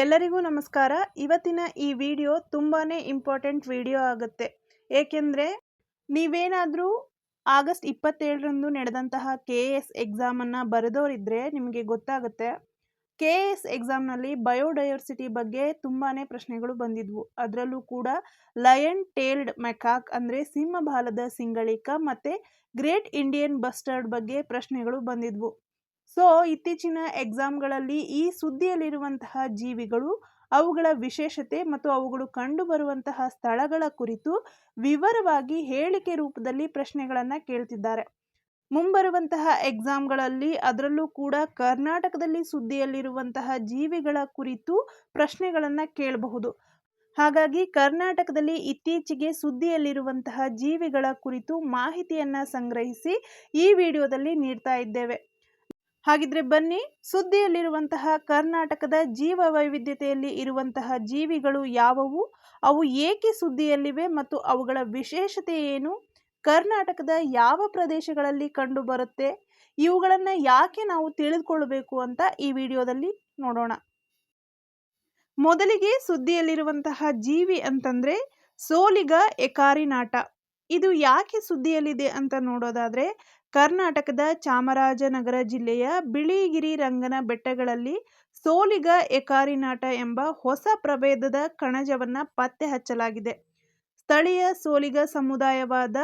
ಎಲ್ಲರಿಗೂ ನಮಸ್ಕಾರ. ಇವತ್ತಿನ ಈ ವಿಡಿಯೋ ತುಂಬಾ ಇಂಪಾರ್ಟೆಂಟ್ ವಿಡಿಯೋ ಆಗುತ್ತೆ. ಏಕೆಂದರೆ ನೀವೇನಾದರೂ ಆಗಸ್ಟ್ ಇಪ್ಪತ್ತೇಳರಂದು ನಡೆದಂತಹ ಕೆ ಎ ಎಸ್ ಎಕ್ಸಾಮನ್ನು ಬರೆದವರಿದ್ದರೆ ನಿಮಗೆ ಗೊತ್ತಾಗುತ್ತೆ. ಕೆ ಎ ಎಸ್ ಎಕ್ಸಾಮ್ನಲ್ಲಿ ಬಯೋಡೈವರ್ಸಿಟಿ ಬಗ್ಗೆ ತುಂಬಾ ಪ್ರಶ್ನೆಗಳು ಬಂದಿದ್ವು. ಅದರಲ್ಲೂ ಕೂಡ ಲಯನ್ ಟೇಲ್ಡ್ ಮೆಕಾಕ್ ಅಂದರೆ ಸಿಂಹಬಾಲದ ಸಿಂಗಳಿಕ ಮತ್ತು ಗ್ರೇಟ್ ಇಂಡಿಯನ್ ಬಸ್ಟರ್ಡ್ ಬಗ್ಗೆ ಪ್ರಶ್ನೆಗಳು ಬಂದಿದ್ವು. ಸೊ, ಇತ್ತೀಚಿನ ಎಕ್ಸಾಮ್ಗಳಲ್ಲಿ ಈ ಸುದ್ದಿಯಲ್ಲಿರುವಂತಹ ಜೀವಿಗಳು, ಅವುಗಳ ವಿಶೇಷತೆ ಮತ್ತು ಅವುಗಳು ಕಂಡುಬರುವಂತಹ ಸ್ಥಳಗಳ ಕುರಿತು ವಿವರವಾಗಿ ಹೇಳಿಕೆ ರೂಪದಲ್ಲಿ ಪ್ರಶ್ನೆಗಳನ್ನು ಕೇಳ್ತಿದ್ದಾರೆ. ಮುಂಬರುವಂತಹ ಎಕ್ಸಾಮ್ಗಳಲ್ಲಿ ಅದರಲ್ಲೂ ಕೂಡ ಕರ್ನಾಟಕದಲ್ಲಿ ಸುದ್ದಿಯಲ್ಲಿರುವಂತಹ ಜೀವಿಗಳ ಕುರಿತು ಪ್ರಶ್ನೆಗಳನ್ನು ಕೇಳಬಹುದು. ಹಾಗಾಗಿ ಕರ್ನಾಟಕದಲ್ಲಿ ಇತ್ತೀಚೆಗೆ ಸುದ್ದಿಯಲ್ಲಿರುವಂತಹ ಜೀವಿಗಳ ಕುರಿತು ಮಾಹಿತಿಯನ್ನು ಸಂಗ್ರಹಿಸಿ ಈ ವಿಡಿಯೋದಲ್ಲಿ ನೀಡ್ತಾ ಇದ್ದೇವೆ. ಹಾಗಿದ್ರೆ ಬನ್ನಿ, ಸುದ್ದಿಯಲ್ಲಿರುವಂತಹ ಕರ್ನಾಟಕದ ಜೀವ ವೈವಿಧ್ಯತೆಯಲ್ಲಿ ಇರುವಂತಹ ಜೀವಿಗಳು ಯಾವುವು? ಅವು ಏಕೆ ಸುದ್ದಿಯಲ್ಲಿವೆ ಮತ್ತು ಅವುಗಳ ವಿಶೇಷತೆ ಏನು? ಕರ್ನಾಟಕದ ಯಾವ ಪ್ರದೇಶಗಳಲ್ಲಿ ಕಂಡು ಬರುತ್ತೆ ಇವುಗಳನ್ನು ಯಾಕೆ ನಾವು ತಿಳಿದುಕೊಳ್ಳಬೇಕು ಅಂತ ಈ ವಿಡಿಯೋದಲ್ಲಿ ನೋಡೋಣ. ಮೊದಲಿಗೆ ಸುದ್ದಿಯಲ್ಲಿರುವಂತಹ ಜೀವಿ ಅಂತಂದ್ರೆ ಸೋಲಿಗ ಎಕಾರಿನಾಟ ಇದು ಯಾಕೆ ಸುದ್ದಿಯಲ್ಲಿದೆ ಅಂತ ನೋಡೋದಾದ್ರೆ ಕರ್ನಾಟಕದ ಚಾಮರಾಜನಗರ ಜಿಲ್ಲೆಯ ಬಿಳಿಗಿರಿ ರಂಗನ ಬೆಟ್ಟಗಳಲ್ಲಿ ಸೋಲಿಗ ಎಕಾರಿನಾಟ ಎಂಬ ಹೊಸ ಪ್ರಭೇದದ ಕಣಜವನ್ನು ಪತ್ತೆ ಹಚ್ಚಲಾಗಿದೆ. ಸ್ಥಳೀಯ ಸೋಲಿಗ ಸಮುದಾಯವಾದ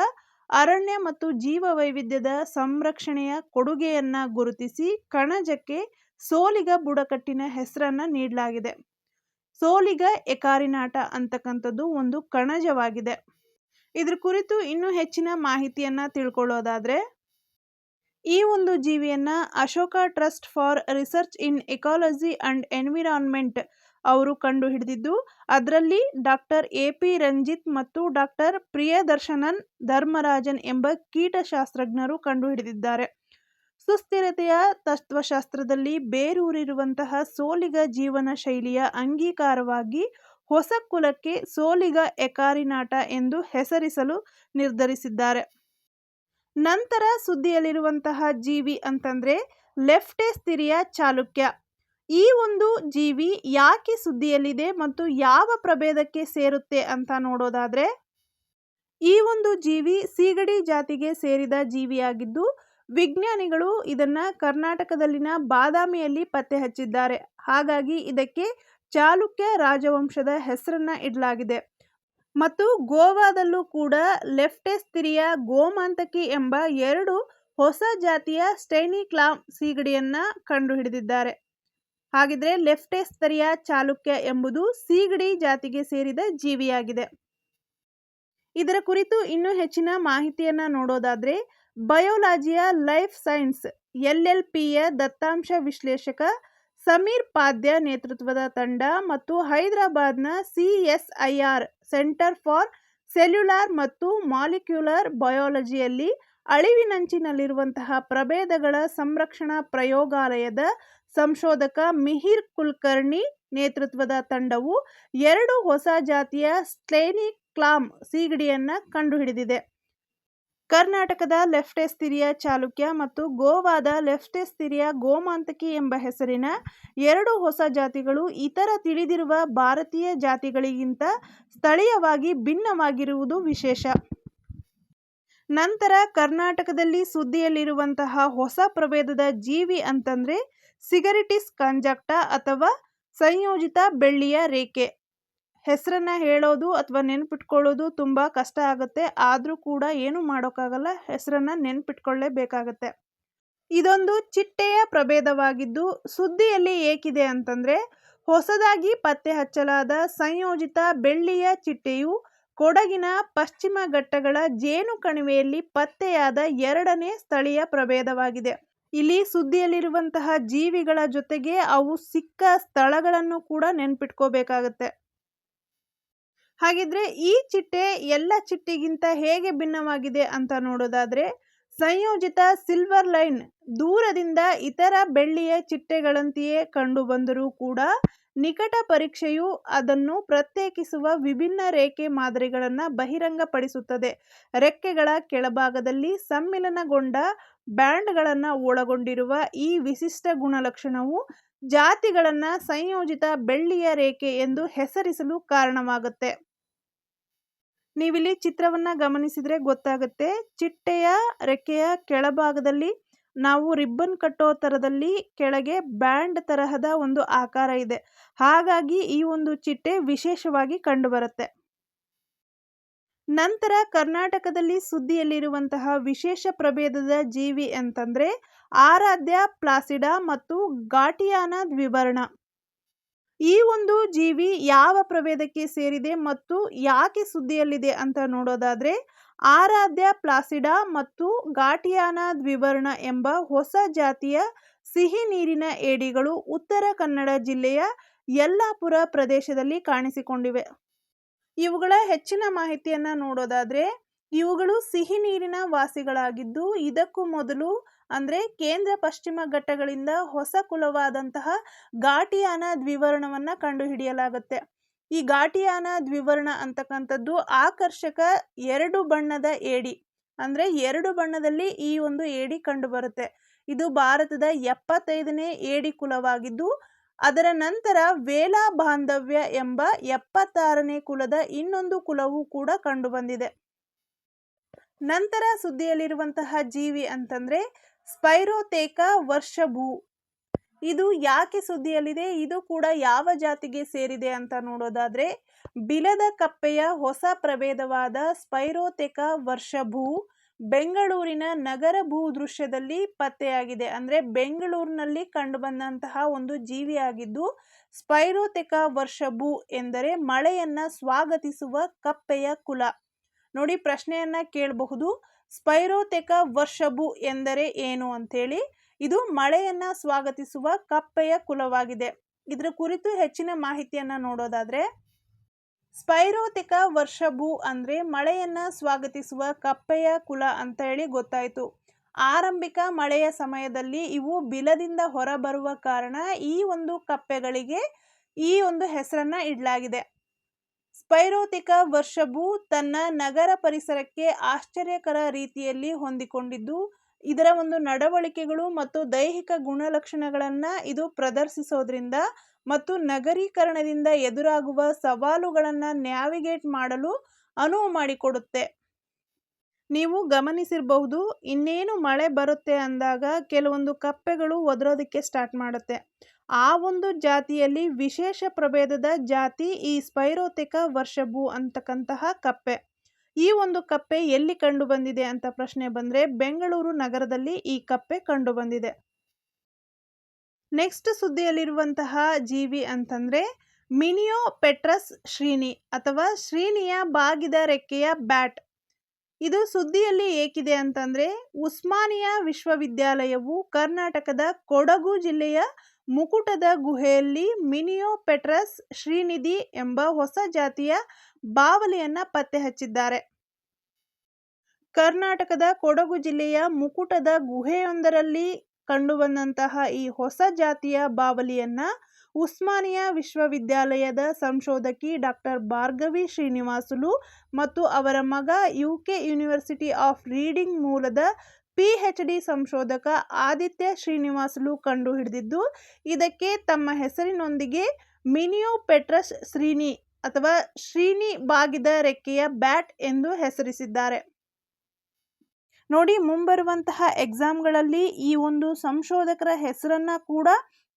ಅರಣ್ಯ ಮತ್ತು ಜೀವ ವೈವಿಧ್ಯದ ಸಂರಕ್ಷಣೆಯ ಕೊಡುಗೆಯನ್ನ ಗುರುತಿಸಿ ಕಣಜಕ್ಕೆ ಸೋಲಿಗ ಬುಡಕಟ್ಟಿನ ಹೆಸರನ್ನ ನೀಡಲಾಗಿದೆ. ಸೋಲಿಗ ಎಕಾರಿನಾಟ ಅಂತಕ್ಕಂಥದ್ದು ಒಂದು ಕಣಜವಾಗಿದೆ. ಇದ್ರ ಕುರಿತು ಇನ್ನೂ ಹೆಚ್ಚಿನ ಮಾಹಿತಿಯನ್ನ ತಿಳ್ಕೊಳ್ಳೋದಾದ್ರೆ ಈ ಒಂದು ಜೀವಿಯನ್ನ Ashoka trust for research in ecology and environment ಅವರು ಕಂಡು ಹಿಡಿದಿದ್ದು ಅದರಲ್ಲಿ ಡಾಕ್ಟರ್ ಎ ಪಿ ರಂಜಿತ್ ಮತ್ತು ಡಾಕ್ಟರ್ ಪ್ರಿಯದರ್ಶನನ್ ಧರ್ಮರಾಜನ್ ಎಂಬ ಕೀಟಶಾಸ್ತ್ರಜ್ಞರು ಕಂಡುಹಿಡಿದಿದ್ದಾರೆ. ಸುಸ್ಥಿರತೆಯ ತತ್ವಶಾಸ್ತ್ರದಲ್ಲಿ ಬೇರೂರಿರುವಂತಹ ಸೋಲಿಗ ಜೀವನ ಶೈಲಿಯ ಅಂಗೀಕಾರವಾಗಿ ಹೊಸ ಕುಲಕ್ಕೆ ಸೋಲಿಗ ಎಕಾರಿನಾಟ ಎಂದು ಹೆಸರಿಸಲು ನಿರ್ಧರಿಸಿದ್ದಾರೆ. ನಂತರ ಸುದ್ದಿಯಲ್ಲಿರುವಂತಹ ಜೀವಿ ಅಂತಂದ್ರೆ ಲೆಫ್ಟೆಸ್ತಿರಿಯ ಚಾಲುಕ್ಯ. ಈ ಒಂದು ಜೀವಿ ಯಾಕೆ ಸುದ್ದಿಯಲ್ಲಿದೆ ಮತ್ತು ಯಾವ ಪ್ರಭೇದಕ್ಕೆ ಸೇರುತ್ತೆ ಅಂತ ನೋಡೋದಾದ್ರೆ, ಈ ಒಂದು ಜೀವಿ ಸೀಗಡಿ ಜಾತಿಗೆ ಸೇರಿದ ಜೀವಿಯಾಗಿದ್ದು, ವಿಜ್ಞಾನಿಗಳು ಇದನ್ನ ಕರ್ನಾಟಕದಲ್ಲಿನ ಬಾದಾಮಿಯಲ್ಲಿ ಪತ್ತೆ ಹಚ್ಚಿದ್ದಾರೆ. ಹಾಗಾಗಿ ಇದಕ್ಕೆ ಚಾಲುಕ್ಯ ರಾಜವಂಶದ ಹೆಸರನ್ನ ಇಡಲಾಗಿದೆ. ಮತ್ತು ಗೋವಾದಲ್ಲೂ ಕೂಡ ಲೆಫ್ಟೆಸ್ತಿರಿಯ ಗೋಮಾಂತಕಿ ಎಂಬ ಎರಡು ಹೊಸ ಜಾತಿಯ ಸ್ಟೈನಿಕ್ಲಾಮ್ ಸೀಗಡಿಯನ್ನ ಕಂಡುಹಿಡಿದಿದ್ದಾರೆ. ಹಾಗಿದ್ರೆ ಲೆಫ್ಟೆಸ್ತರಿಯ ಚಾಲುಕ್ಯ ಎಂಬುದು ಸೀಗಡಿ ಜಾತಿಗೆ ಸೇರಿದ ಜೀವಿಯಾಗಿದೆ. ಇದರ ಕುರಿತು ಇನ್ನೂ ಹೆಚ್ಚಿನ ಮಾಹಿತಿಯನ್ನ ನೋಡೋದಾದ್ರೆ ಬಯೋಲಾಜಿಯ ಲೈಫ್ ಸೈನ್ಸ್ ಎಲ್ ಎಲ್ ಪಿಯ ದತ್ತಾಂಶ ವಿಶ್ಲೇಷಕ ಸಮೀರ್ ಪಾದ್ಯ ನೇತೃತ್ವದ ತಂಡ ಮತ್ತು ಹೈದರಾಬಾದ್ನ ಸಿಎಸ್ಐಆರ್ ಸೆಂಟರ್ ಫಾರ್ ಸೆಲ್ಯುಲಾರ್ ಮತ್ತು ಮಾಲಿಕ್ಯುಲರ್ ಬಯಾಲಜಿಯಲ್ಲಿ ಅಳಿವಿನಂಚಿನಲ್ಲಿರುವಂತಹ ಪ್ರಭೇದಗಳ ಸಂರಕ್ಷಣಾ ಪ್ರಯೋಗಾಲಯದ ಸಂಶೋಧಕ ಮಿಹಿರ್ ಕುಲ್ಕರ್ಣಿ ನೇತೃತ್ವದ ತಂಡವು ಎರಡು ಹೊಸ ಜಾತಿಯ ಸ್ಟೇನಿಕ್ಲಾಮ್ ಸೀಗಡಿಯನ್ನು ಕಂಡುಹಿಡಿದಿದೆ. ಕರ್ನಾಟಕದ ಲೆಫ್ಟೆಸ್ತಿರಿಯ ಚಾಲುಕ್ಯ ಮತ್ತು ಗೋವಾದ ಲೆಫ್ಟೆಸ್ತಿರಿಯ ಗೋಮಾಂತಕಿ ಎಂಬ ಹೆಸರಿನ ಎರಡು ಹೊಸ ಜಾತಿಗಳು ಇತರ ತಿಳಿದಿರುವ ಭಾರತೀಯ ಜಾತಿಗಳಿಗಿಂತ ಸ್ಥಳೀಯವಾಗಿ ಭಿನ್ನವಾಗಿರುವುದು ವಿಶೇಷ. ನಂತರ ಕರ್ನಾಟಕದಲ್ಲಿ ಸುದ್ದಿಯಲ್ಲಿರುವಂತಹ ಹೊಸ ಪ್ರಭೇದದ ಜೀವಿ ಅಂತಂದ್ರೆ ಸಿಗರಿಟಿಸ್ ಕಂಜಕ್ಟ ಅಥವಾ ಸಂಯೋಜಿತ ಬೆಳ್ಳಿಯ ರೇಖೆ. ಹೆಸರನ್ನ ಹೇಳೋದು ಅಥವಾ ನೆನ್ಪಿಟ್ಕೊಳ್ಳೋದು ತುಂಬ ಕಷ್ಟ ಆಗುತ್ತೆ. ಆದರೂ ಕೂಡ ಏನು ಮಾಡೋಕ್ಕಾಗಲ್ಲ. ಹೆಸರನ್ನ ನೆನ್ಪಿಟ್ಕೊಳ್ಳೇಬೇಕಾಗತ್ತೆ. ಇದೊಂದು ಚಿಟ್ಟೆಯ ಪ್ರಭೇದವಾಗಿದ್ದು, ಸುದ್ದಿಯಲ್ಲಿ ಏಕಿದೆ ಅಂತಂದ್ರೆ, ಹೊಸದಾಗಿ ಪತ್ತೆ ಹಚ್ಚಲಾದ ಸಂಯೋಜಿತ ಬೆಳ್ಳಿಯ ಚಿಟ್ಟೆಯು ಕೊಡಗಿನ ಪಶ್ಚಿಮ ಘಟ್ಟಗಳ ಜೇನು ಕಣಿವೆಯಲ್ಲಿ ಪತ್ತೆಯಾದ ಎರಡನೇ ಸ್ಥಳೀಯ ಪ್ರಭೇದವಾಗಿದೆ. ಇಲ್ಲಿ ಸುದ್ದಿಯಲ್ಲಿರುವಂತಹ ಜೀವಿಗಳ ಜೊತೆಗೆ ಅವು ಸಿಕ್ಕ ಸ್ಥಳಗಳನ್ನು ಕೂಡ ನೆನ್ಪಿಟ್ಕೋಬೇಕಾಗತ್ತೆ. ಹಾಗಿದ್ರೆ ಈ ಚಿಟ್ಟೆ ಎಲ್ಲ ಚಿಟ್ಟೆಗಿಂತ ಹೇಗೆ ಭಿನ್ನವಾಗಿದೆ ಅಂತ ನೋಡೋದಾದ್ರೆ, ಸಂಯೋಜಿತ ಸಿಲ್ವರ್ ಲೈನ್ ದೂರದಿಂದ ಇತರ ಬೆಳ್ಳಿಯ ಚಿಟ್ಟೆಗಳಂತೆಯೇ ಕಂಡು ಬಂದರೂ ಕೂಡ ನಿಕಟ ಪರೀಕ್ಷೆಯು ಅದನ್ನು ಪ್ರತ್ಯೇಕಿಸುವ ವಿಭಿನ್ನ ರೇಖೆ ಮಾದರಿಗಳನ್ನು ಬಹಿರಂಗಪಡಿಸುತ್ತದೆ. ರೆಕ್ಕೆಗಳ ಕೆಳಭಾಗದಲ್ಲಿ ಸಮ್ಮಿಲನಗೊಂಡ ಬ್ಯಾಂಡ್ಗಳನ್ನು ಒಳಗೊಂಡಿರುವ ಈ ವಿಶಿಷ್ಟ ಗುಣಲಕ್ಷಣವು ಜಾತಿಗಳನ್ನ ಸಂಯೋಜಿತ ಬೆಳ್ಳಿಯ ರೇಖೆ ಎಂದು ಹೆಸರಿಸಲು ಕಾರಣವಾಗುತ್ತೆ. ನೀವಿಲ್ಲಿ ಚಿತ್ರವನ್ನ ಗಮನಿಸಿದ್ರೆ ಗೊತ್ತಾಗುತ್ತೆ. ಚಿಟ್ಟೆಯ ರೆಕ್ಕೆಯ ಕೆಳಭಾಗದಲ್ಲಿ ನಾವು ರಿಬ್ಬನ್ ಕಟ್ಟೋ ತರದಲ್ಲಿ ಕೆಳಗೆ ಬ್ಯಾಂಡ್ ತರಹದ ಒಂದು ಆಕಾರ ಇದೆ. ಹಾಗಾಗಿ ಈ ಒಂದು ಚಿಟ್ಟೆ ವಿಶೇಷವಾಗಿ ಕಂಡುಬರುತ್ತೆ. ನಂತರ ಕರ್ನಾಟಕದಲ್ಲಿ ಸುದ್ದಿಯಲ್ಲಿರುವಂತಹ ವಿಶೇಷ ಪ್ರಭೇದದ ಜೀವಿ ಅಂತಂದ್ರೆ ಆರಾಧ್ಯ, ಪ್ಲಾಸಿಡಾ ಮತ್ತು ಘಾಟಿಯಾನ ದ್ವಿವರ್ಣ. ಈ ಒಂದು ಜೀವಿ ಯಾವ ಪ್ರಭೇದಕ್ಕೆ ಸೇರಿದೆ ಮತ್ತು ಯಾಕೆ ಸುದ್ದಿಯಲ್ಲಿದೆ ಅಂತ ನೋಡೋದಾದ್ರೆ, ಆರಾಧ್ಯ ಪ್ಲಾಸಿಡಾ ಮತ್ತು ಘಾಟಿಯಾನ ದ್ವಿವರ್ಣ ಎಂಬ ಹೊಸ ಜಾತಿಯ ಸಿಹಿ ನೀರಿನ ಏಡಿಗಳು ಉತ್ತರ ಕನ್ನಡ ಜಿಲ್ಲೆಯ ಯಲ್ಲಾಪುರ ಪ್ರದೇಶದಲ್ಲಿ ಕಾಣಿಸಿಕೊಂಡಿವೆ. ಇವುಗಳ ಹೆಚ್ಚಿನ ಮಾಹಿತಿಯನ್ನ ನೋಡೋದಾದ್ರೆ, ಇವುಗಳು ಸಿಹಿ ನೀರಿನ ವಾಸಿಗಳಾಗಿದ್ದು ಇದಕ್ಕೂ ಮೊದಲು ಅಂದ್ರೆ ಕೇಂದ್ರ ಪಶ್ಚಿಮ ಘಟ್ಟಗಳಿಂದ ಹೊಸ ಕುಲವಾದಂತಹ ಘಾಟಿಯಾನ ದ್ವಿವರ್ಣವನ್ನ ಕಂಡುಹಿಡಿಯಲಾಗುತ್ತೆ. ಈ ಘಾಟಿಯಾನ ದ್ವಿವರ್ಣ ಅಂತಕ್ಕಂಥದ್ದು ಆಕರ್ಷಕ ಎರಡು ಬಣ್ಣದ ಏಡಿ. ಅಂದ್ರೆ ಎರಡು ಬಣ್ಣದಲ್ಲಿ ಈ ಒಂದು ಏಡಿ ಕಂಡು ಬರುತ್ತೆ ಇದು ಭಾರತದ ಎಪ್ಪತ್ತೈದನೇ ಏಡಿ ಕುಲವಾಗಿದ್ದು, ಅದರ ನಂತರ ವೇಲಾ ಬಾಂಧವ್ಯ ಎಂಬ ಎಪ್ಪತ್ತಾರನೇ ಕುಲದ ಇನ್ನೊಂದು ಕುಲವು ಕೂಡ ಕಂಡುಬಂದಿದೆ. ನಂತರ ಸುದ್ದಿಯಲ್ಲಿರುವಂತಹ ಜೀವಿ ಅಂತಂದ್ರೆ ಸ್ಪೈರೋತೇಕ ವರ್ಷಭೂ. ಇದು ಯಾಕೆ ಸುದ್ದಿಯಲ್ಲಿದೆ? ಇದು ಕೂಡ ಯಾವ ಜಾತಿಗೆ ಸೇರಿದೆ ಅಂತ ನೋಡೋದಾದ್ರೆ, ಬಿಲದ ಕಪ್ಪೆಯ ಹೊಸ ಪ್ರಭೇದವಾದ ಸ್ಪೈರೋತೆಕ ವರ್ಷಭೂ ಬೆಂಗಳೂರಿನ ನಗರ ಭೂ ದೃಶ್ಯದಲ್ಲಿ ಪತ್ತೆಯಾಗಿದೆ. ಅಂದ್ರೆ ಬೆಂಗಳೂರಿನಲ್ಲಿ ಕಂಡುಬಂದಂತಹ ಒಂದು ಜೀವಿಯಾಗಿದ್ದು, ಸ್ಪೈರೋತೆಕ ವರ್ಷಭೂ ಎಂದರೆ ಮಳೆಯನ್ನ ಸ್ವಾಗತಿಸುವ ಕಪ್ಪೆಯ ಕುಲ. ನೋಡಿ ಪ್ರಶ್ನೆಯನ್ನ ಕೇಳಬಹುದು. ಸ್ಪೈರೋತೆಕ ವರ್ಷಭೂ ಎಂದರೆ ಏನು ಅಂಥೇಳಿ, ಇದು ಮಳೆಯನ್ನ ಸ್ವಾಗತಿಸುವ ಕಪ್ಪೆಯ ಕುಲವಾಗಿದೆ. ಇದರ ಕುರಿತು ಹೆಚ್ಚಿನ ಮಾಹಿತಿಯನ್ನ ನೋಡೋದಾದ್ರೆ, ಸ್ಪೈರೋತಿಕ ವರ್ಷಭೂ ಅಂದ್ರೆ ಮಳೆಯನ್ನ ಸ್ವಾಗತಿಸುವ ಕಪ್ಪೆಯ ಕುಲ ಅಂತ ಹೇಳಿ ಗೊತ್ತಾಯಿತು. ಆರಂಭಿಕ ಮಳೆಯ ಸಮಯದಲ್ಲಿ ಇವು ಬಿಲದಿಂದ ಹೊರಬರುವ ಕಾರಣ ಈ ಒಂದು ಕಪ್ಪೆಗಳಿಗೆ ಈ ಒಂದು ಹೆಸರನ್ನ ಇಡಲಾಗಿದೆ. ಸ್ಪೈರೋತಿಕ ವರ್ಷಭೂ ತನ್ನ ನಗರ ಪರಿಸರಕ್ಕೆ ಆಶ್ಚರ್ಯಕರ ರೀತಿಯಲ್ಲಿ ಹೊಂದಿಕೊಂಡಿದ್ದು, ಇದರ ಒಂದು ನಡವಳಿಕೆಗಳು ಮತ್ತು ದೈಹಿಕ ಗುಣಲಕ್ಷಣಗಳನ್ನು ಇದು ಪ್ರದರ್ಶಿಸೋದ್ರಿಂದ ಮತ್ತು ನಗರೀಕರಣದಿಂದ ಎದುರಾಗುವ ಸವಾಲುಗಳನ್ನು ನ್ಯಾವಿಗೇಟ್ ಮಾಡಲು ಅನುವು ಮಾಡಿಕೊಡುತ್ತೆ. ನೀವು ಗಮನಿಸಿರಬಹುದು, ಇನ್ನೇನು ಮಳೆ ಬರುತ್ತೆ ಅಂದಾಗ ಕೆಲವೊಂದು ಕಪ್ಪೆಗಳು ಒದರೋದಕ್ಕೆ ಸ್ಟಾರ್ಟ್ ಮಾಡುತ್ತೆ. ಆ ಒಂದು ಜಾತಿಯಲ್ಲಿ ವಿಶೇಷ ಪ್ರಭೇದದ ಜಾತಿ ಈ ಸ್ಪೈರೋತಿಕ ವರ್ಷಭೂ ಅಂತಕ್ಕಂತಹ ಕಪ್ಪೆ. ಈ ಒಂದು ಕಪ್ಪೆ ಎಲ್ಲಿ ಕಂಡು ಬಂದಿದೆ ಅಂತ ಪ್ರಶ್ನೆ ಬಂದರೆ ಬೆಂಗಳೂರು ನಗರದಲ್ಲಿ ಈ ಕಪ್ಪೆ ಕಂಡು ಬಂದಿದೆ. ನೆಕ್ಸ್ಟ್ ಸುದ್ದಿಯಲ್ಲಿರುವಂತಹ ಜೀವಿ ಅಂತಂದ್ರೆ ಮಿನಿಯೋ ಪೆಟ್ರಸ್ ಶ್ರೀನಿ ಅಥವಾ ಶ್ರೀನಿಯ ಬಾಗಿದ ರೆಕ್ಕೆಯ ಬ್ಯಾಟ್. ಇದು ಸುದ್ದಿಯಲ್ಲಿ ಏಕಿದೆ ಅಂತಂದ್ರೆ ಉಸ್ಮಾನಿಯಾ ವಿಶ್ವವಿದ್ಯಾಲಯವು ಕರ್ನಾಟಕದ ಕೊಡಗು ಜಿಲ್ಲೆಯ ಮುಕುಟದ ಗುಹೆಯಲ್ಲಿ ಮಿನಿಯೋಪೆಟ್ರಸ್ ಶ್ರೀನಿಧಿ ಎಂಬ ಹೊಸ ಜಾತಿಯ ಬಾವಲಿಯನ್ನು ಪತ್ತೆ ಹಚ್ಚಿದ್ದಾರೆ. ಕರ್ನಾಟಕದ ಕೊಡಗು ಜಿಲ್ಲೆಯ ಮುಕುಟದ ಗುಹೆಯೊಂದರಲ್ಲಿ ಕಂಡುಬಂದಂತಹ ಈ ಹೊಸ ಜಾತಿಯ ಬಾವಲಿಯನ್ನ ಉಸ್ಮಾನಿಯಾ ವಿಶ್ವವಿದ್ಯಾಲಯದ ಸಂಶೋಧಕಿ ಡಾಕ್ಟರ್ ಭಾರ್ಗವಿ ಶ್ರೀನಿವಾಸುಲು ಮತ್ತು ಅವರ ಮಗ ಯುಕೆ ಯೂನಿವರ್ಸಿಟಿ ಆಫ್ ರೀಡಿಂಗ್ ಮೂಲದ ಪಿಎಚ್ ಡಿ ಸಂಶೋಧಕ ಆದಿತ್ಯ ಶ್ರೀನಿವಾಸುಲು ಕಂಡುಹಿಡಿದಿದ್ದು, ಇದಕ್ಕೆ ತಮ್ಮ ಹೆಸರಿನೊಂದಿಗೆ ಮಿನಿಯೋ ಪೆಟ್ರಸ್ ಶ್ರೀನಿ ಅಥವಾ ಶ್ರೀನಿ ಬಾಗಿದ ರೆಕ್ಕೆಯ ಬ್ಯಾಟ್ ಎಂದು ಹೆಸರಿಸಿದ್ದಾರೆ. ನೋಡಿ, ಮುಂಬರುವಂತಹ ಎಕ್ಸಾಮ್ಗಳಲ್ಲಿ ಈ ಒಂದು ಸಂಶೋಧಕರ ಹೆಸರನ್ನ ಕೂಡ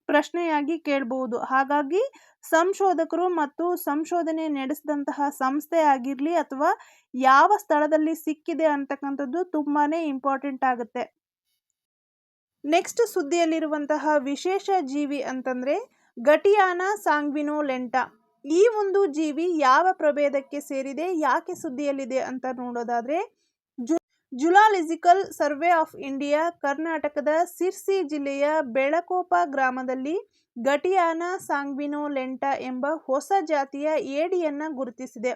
ಪ್ರಶ್ನೆಯಾಗಿ ಕೇಳಬಹುದು ಹಾಗಾಗಿ ಸಂಶೋಧಕರು ಮತ್ತು ಸಂಶೋಧನೆ ನಡೆಸಿದಂತಹ ಸಂಸ್ಥೆ ಆಗಿರಲಿ ಅಥವಾ ಯಾವ ಸ್ಥಳದಲ್ಲಿ ಸಿಕ್ಕಿದೆ ಅಂತಕ್ಕಂಥದ್ದು ತುಂಬಾ ಇಂಪಾರ್ಟೆಂಟ್ ಆಗುತ್ತೆ. ನೆಕ್ಸ್ಟ್ ಸುದ್ದಿಯಲ್ಲಿರುವಂತಹ ವಿಶೇಷ ಜೀವಿ ಅಂತಂದ್ರೆ ಗಟಿಯಾನ ಸಾಂಗ್ವಿನೋಲೆಂಟಾ ಈ ಒಂದು ಜೀವಿ ಯಾವ ಪ್ರಭೇದಕ್ಕೆ ಸೇರಿದೆ, ಯಾಕೆ ಸುದ್ದಿಯಲ್ಲಿದೆ ಅಂತ ನೋಡೋದಾದ್ರೆ ಜುಲಾಲಿಜಿಕಲ್ ಸರ್ವೆ ಆಫ್ ಇಂಡಿಯಾ ಕರ್ನಾಟಕದ ಸಿರ್ಸಿ ಜಿಲ್ಲೆಯ ಬೆಳಕೋಪ ಗ್ರಾಮದಲ್ಲಿ ಗಟಿಯಾನ ಸಾಂಗ್ವಿನೋಲೆಂಟ ಎಂಬ ಹೊಸ ಜಾತಿಯ ಏಡಿಯನ್ನು ಗುರುತಿಸಿದೆ.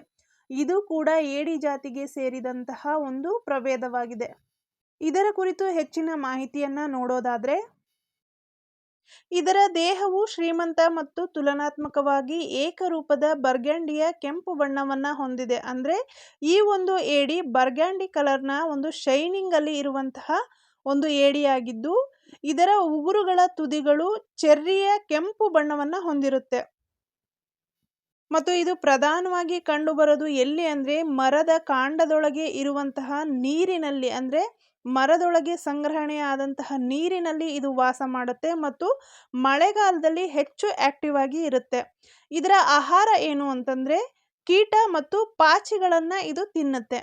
ಇದು ಕೂಡ ಏಡಿ ಜಾತಿಗೆ ಸೇರಿದಂತಹ ಒಂದು ಪ್ರಭೇದವಾಗಿದೆ. ಇದರ ಕುರಿತು ಹೆಚ್ಚಿನ ಮಾಹಿತಿಯನ್ನು ನೋಡೋದಾದ್ರೆ ಇದರ ದೇಹವು ಶ್ರೀಮಂತ ಮತ್ತು ತುಲನಾತ್ಮಕವಾಗಿ ಏಕರೂಪದ ಬರ್ಗ್ಯಾಂಡಿಯ ಕೆಂಪು ಬಣ್ಣವನ್ನು ಹೊಂದಿದೆ. ಅಂದ್ರೆ ಈ ಒಂದು ಏಡಿ ಬರ್ಗ್ಯಾಂಡಿ ಕಲರ್ನ ಒಂದು ಶೈನಿಂಗ್ ಅಲ್ಲಿ ಇರುವಂತಹ ಒಂದು ಏಡಿಯಾಗಿದ್ದು, ಇದರ ಉಗುರುಗಳ ತುದಿಗಳು ಚೆರ್ರಿಯ ಕೆಂಪು ಬಣ್ಣವನ್ನು ಹೊಂದಿರುತ್ತೆ. ಮತ್ತು ಇದು ಪ್ರಧಾನವಾಗಿ ಕಂಡುಬರೋದು ಎಲ್ಲಿ ಅಂದರೆ ಮರದ ಕಾಂಡದೊಳಗೆ ಇರುವಂತಹ ನೀರಿನಲ್ಲಿ. ಅಂದರೆ ಮರದೊಳಗೆ ಸಂಗ್ರಹಣೆಯಾದಂತಹ ನೀರಿನಲ್ಲಿ ಇದು ವಾಸ ಮಾಡುತ್ತೆ ಮತ್ತು ಮಳೆಗಾಲದಲ್ಲಿ ಹೆಚ್ಚು ಆಕ್ಟಿವ್ ಆಗಿ ಇರುತ್ತೆ. ಇದರ ಆಹಾರ ಏನು ಅಂತಂದರೆ ಕೀಟ ಮತ್ತು ಪಾಚಿಗಳನ್ನು ಇದು ತಿನ್ನುತ್ತೆ.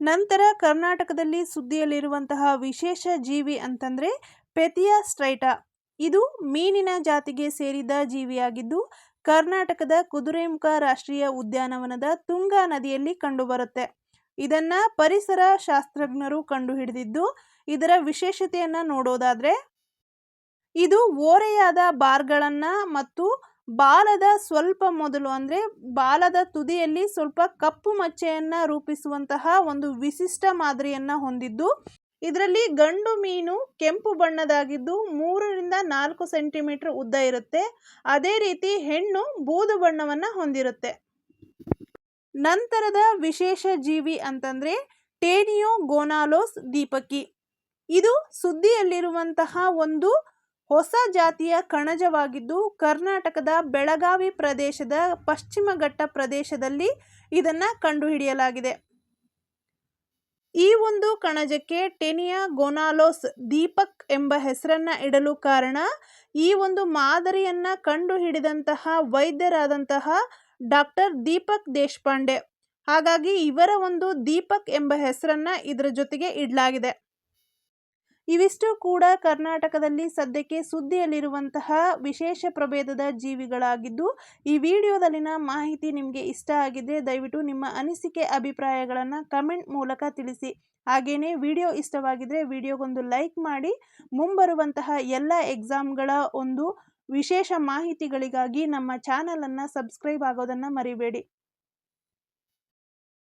ನಂತರ ಕರ್ನಾಟಕದಲ್ಲಿ ಸುದ್ದಿಯಲ್ಲಿರುವಂತಹ ವಿಶೇಷ ಜೀವಿ ಅಂತಂದರೆ ಪೆತಿಯಾ ಸ್ಟ್ರೈಟಾ ಇದು ಮೀನಿನ ಜಾತಿಗೆ ಸೇರಿದ ಜೀವಿಯಾಗಿದ್ದು ಕರ್ನಾಟಕದ ಕುದುರೆಮುಖ ರಾಷ್ಟ್ರೀಯ ಉದ್ಯಾನವನದ ತುಂಗಾ ನದಿಯಲ್ಲಿ ಕಂಡುಬರುತ್ತೆ. ಇದನ್ನ ಪರಿಸರ ಶಾಸ್ತ್ರಜ್ಞರು ಕಂಡುಹಿಡಿದಿದ್ದು ಇದರ ವಿಶೇಷತೆಯನ್ನ ನೋಡೋದಾದ್ರೆ, ಇದು ಓರೆಯಾದ ಬಾರ್ಗಳನ್ನ ಮತ್ತು ಬಾಲದ ಸ್ವಲ್ಪ ಮೊದಲು ಅಂದರೆ ಬಾಲದ ತುದಿಯಲ್ಲಿ ಸ್ವಲ್ಪ ಕಪ್ಪು ಮಚ್ಚೆಯನ್ನು ರೂಪಿಸುವಂತಹ ಒಂದು ವಿಶಿಷ್ಟ ಮಾದರಿಯನ್ನ ಹೊಂದಿದ್ದು, ಇದರಲ್ಲಿ ಗಂಡು ಮೀನು ಕೆಂಪು ಬಣ್ಣದಾಗಿದ್ದು ಮೂರರಿಂದ ನಾಲ್ಕು ಸೆಂಟಿಮೀಟರ್ ಉದ್ದ ಇರುತ್ತೆ. ಅದೇ ರೀತಿ ಹೆಣ್ಣು ಬೂದು ಬಣ್ಣವನ್ನ ಹೊಂದಿರುತ್ತೆ. ನಂತರದ ವಿಶೇಷ ಜೀವಿ ಅಂತಂದ್ರೆ ಟೇನಿಯೋ ಗೋನಾಲೋಸ್ ದೀಪಕಿ. ಇದು ಸುದ್ದಿಯಲ್ಲಿರುವಂತಹ ಒಂದು ಹೊಸ ಜಾತಿಯ ಕಣಜವಾಗಿದ್ದು ಕರ್ನಾಟಕದ ಬೆಳಗಾವಿ ಪ್ರದೇಶದ ಪಶ್ಚಿಮ ಘಟ್ಟ ಪ್ರದೇಶದಲ್ಲಿ ಇದನ್ನು ಕಂಡುಹಿಡಿಯಲಾಗಿದೆ. ಈ ಒಂದು ಕಣಜಕ್ಕೆ ಟೆನಿಯಾ ಗೋನಾಲೋಸ್ ದೀಪಕ್ ಎಂಬ ಹೆಸರನ್ನ ಇಡಲು ಕಾರಣ ಈ ಒಂದು ಮಾದರಿಯನ್ನ ಕಂಡುಹಿಡಿದಂತಹ ವೈದ್ಯರಾದಂತಹ ಡಾಕ್ಟರ್ ದೀಪಕ್ ದೇಶಪಾಂಡೆ. ಹಾಗಾಗಿ ಇವರ ಒಂದು ದೀಪಕ್ ಎಂಬ ಹೆಸರನ್ನ ಇದರ ಜೊತೆಗೆ ಇಡಲಾಗಿದೆ. ಇವಿಷ್ಟು ಕೂಡ ಕರ್ನಾಟಕದಲ್ಲಿ ಸದ್ಯಕ್ಕೆ ಸುದ್ದಿಯಲ್ಲಿರುವಂತಹ ವಿಶೇಷ ಪ್ರಭೇದದ ಜೀವಿಗಳಾಗಿದ್ದು, ಈ ವಿಡಿಯೋದಲ್ಲಿನ ಮಾಹಿತಿ ನಿಮಗೆ ಇಷ್ಟ ಆಗಿದೆ, ದಯವಿಟ್ಟು ನಿಮ್ಮ ಅನಿಸಿಕೆ, ಅಭಿಪ್ರಾಯಗಳನ್ನು ಕಮೆಂಟ್ ಮೂಲಕ ತಿಳಿಸಿ. ಹಾಗೆಯೇ ವಿಡಿಯೋ ಇಷ್ಟವಾಗಿದ್ದರೆ ವಿಡಿಯೋಗೊಂದು ಲೈಕ್ ಮಾಡಿ, ಮುಂಬರುವಂತಹ ಎಲ್ಲ ಎಕ್ಸಾಮ್ಗಳ ಒಂದು ವಿಶೇಷ ಮಾಹಿತಿಗಳಿಗಾಗಿ ನಮ್ಮ ಚಾನಲನ್ನು ಸಬ್ಸ್ಕ್ರೈಬ್ ಆಗೋದನ್ನು ಮರಿಬೇಡಿ.